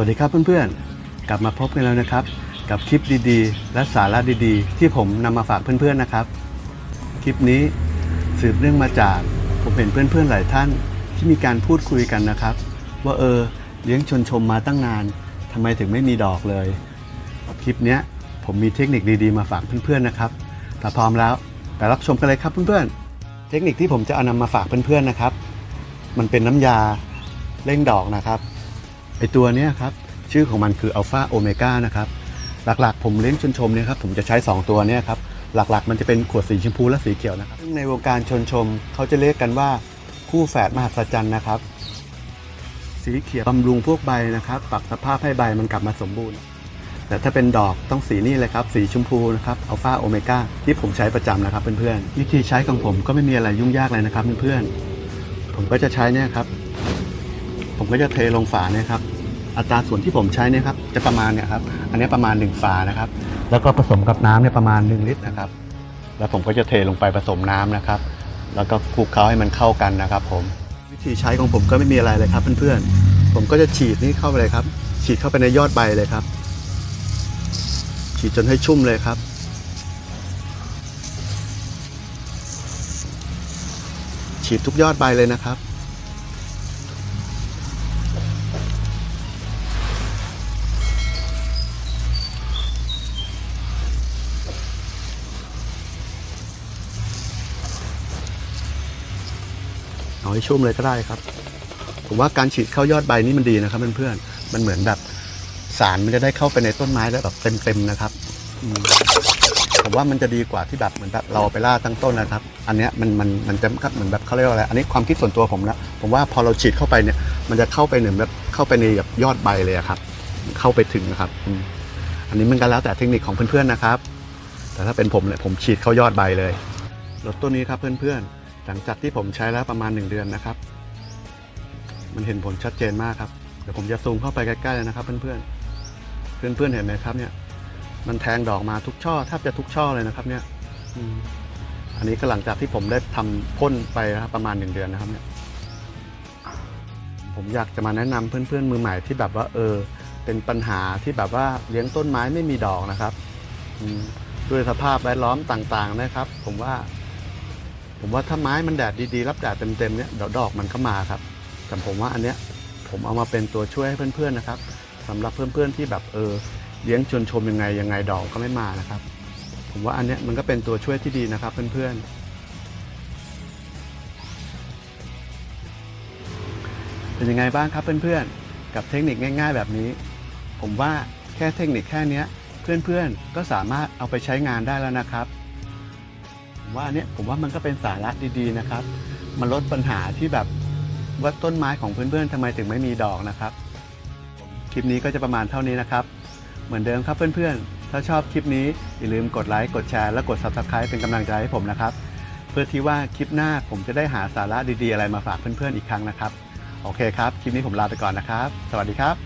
วัสดีครับเพื่อนๆ กลับมาพบกันแล้วนะครับ กับคลิปดีๆ และสาระดีๆ ที่ผมนำมาฝากเพื่อนๆนะครับ คลิปนี้สืบเนื่องมาจากผมเห็นเพื่อนๆหลายท่านที่มีการพูดคุยกันนะครับ ว่าเออเลี้ยงชนชมมาตั้งนานทำไมถึงไม่มีดอกเลย คลิปนี้ผมมีเทคนิคดีๆ มาฝากเพื่อนๆนะครับถ้าพร้อมแล้วไปรับชมกันเลยครับเพื่อนๆ เทคนิคที่ผมจะเอานำมาฝากเพื่อนๆนะครับ มันเป็นน้ำยาเร่งดอกนะครับ ไอตัวเนี้ยครับชื่อของมันคืออัลฟาโอเมก้านะครับหลักๆ ผมเลี้ยงชนชมเนี่ยครับผมจะใช้ 2 ตัวเนี่ยครับหลักๆ มันจะเป็นขวดสีชมพูและสีเขียวนะครับซึ่งในวงการชนชมเขาจะเรียกกันว่าคู่แฝดมหัศจรรย์นะครับ สีเขียวบำรุงพวกใบนะครับ ปรับสภาพให้ใบมันกลับมาสมบูรณ์ แต่ถ้าเป็นดอกต้องสีนี่เลยครับ สีชมพูนะครับอัลฟาโอเมก้าที่ผมใช้ประจำนะครับเพื่อนๆวิธีใช้ของผมก็ไม่มีอะไรยุ่งยากเลยนะครับเพื่อนๆผมก็จะใช้เนี่ยครับ ผมก็จะเทลงฝาเนี่ยครับ อัตราส่วนที่ผมใช้เนี่ยครับ จะประมาณเนี่ยครับ อันนี้ประมาณ 1 ฝานะครับ แล้วก็ผสมกับน้ำเนี่ยประมาณ 1 ลิตรนะครับ แล้วผมก็จะเทลงไปผสมน้ำนะครับ แล้วก็คลุกเคล้าให้มันเข้ากันนะครับ ผม วิธีใช้ของผมก็ไม่มีอะไรเลยครับเพื่อนๆ ผมก็จะฉีดนี่เข้าไปเลยครับ ฉีดเข้าไปในยอดใบเลยครับ ฉีดจนให้ชุ่มเลยครับฉีดทุกยอดใบเลยนะครับ เอาให้ชุ่มเลยก็ได้ครับ ผมว่าการฉีดเข้ายอดใบนี่มันดีนะครับเพื่อนๆมันเหมือนแบบสารมันจะได้เข้าไปในต้นไม้ได้แบบเต็มๆนะครับผมว่ามันจะดีกว่าที่แบบเหมือนแบบเราไปล่าตั้งต้นนะครับ อันเนี้ยมันมันมันจะเหมือนแบบเขาเรียกว่าอะไร อันนี้ความคิดส่วนตัวผมนะ ผมว่าพอเราฉีดเข้าไปเนี่ย มันจะเข้าไปเหมือนแบบเข้าไปในแบบยอดใบเลยครับ เข้าไปถึงนะครับ อันนี้มันก็แล้วแต่เทคนิคของเพื่อนๆนะครับ แต่ถ้าเป็นผมเนี่ยผมฉีดเข้ายอดใบเลยรถต้นนี้ครับเพื่อนๆ หลังจากที่ผมใช้แล้วประมาณ 1 เดือนนะครับ มันเห็นผลชัดเจนมากครับ เดี๋ยวผมจะซูมเข้าไปใกล้ๆเลยนะครับ เพื่อนๆ เพื่อนๆเห็นไหมครับเนี่ย มันแทงดอกมาทุกช่อแทบจะทุกช่อเลยนะครับเนี่ยอันนี้ก็หลังจากที่ผมได้ทำพ่นไปนะครับประมาณ 1 เดือนนะครับเนี่ย ผมอยากจะมาแนะนำเพื่อนๆ มือใหม่ที่แบบว่า เออ เป็นปัญหาที่แบบว่าเลี้ยงต้นไม้ไม่มีดอกนะครับด้วยสภาพแวดล้อมต่างๆนะครับ ผมว่า ผมว่าถ้าไม้มันแดดดีๆ รับแดดเต็มๆเนี่ยเดี๋ยวดอกมันก็มาครับ แต่ผมว่าอันเนี้ยผมเอามาเป็นตัวช่วยให้เพื่อนๆนะครับสำหรับเพื่อนๆที่แบบเออเลี้ยงชวนชมยังไงยังไงดอกก็ไม่มานะครับ ผมว่าอันเนี้ยมันก็เป็นตัวช่วยที่ดีนะครับเพื่อนๆ เป็นยังไงบ้างครับเพื่อนๆ กับเทคนิคง่าย ๆ แบบนี้ ผมว่าแค่เทคนิคแค่เนี้ยเพื่อนๆก็สามารถเอาไปใช้งานได้แล้วนะครับ ว่าอันเนี้ยผมว่ามันก็เป็นสาระดีๆนะครับ มันลดปัญหาที่แบบว่าต้นไม้ของเพื่อนๆทำไมถึงไม่มีดอกนะครับ คลิปนี้ก็จะประมาณเท่านี้นะครับ เหมือนเดิมครับเพื่อนๆ ถ้าชอบคลิปนี้อย่าลืมกดไลค์กดแชร์และกด Subscribe เป็นกำลังใจให้ผมนะครับ เพื่อที่ว่าคลิปหน้าผมจะได้หาสาระดีๆ อะไรมาฝากเพื่อนๆอีกครั้งนะครับ โอเคครับ คลิปนี้ผมลาไปก่อนนะครับ สวัสดีครับ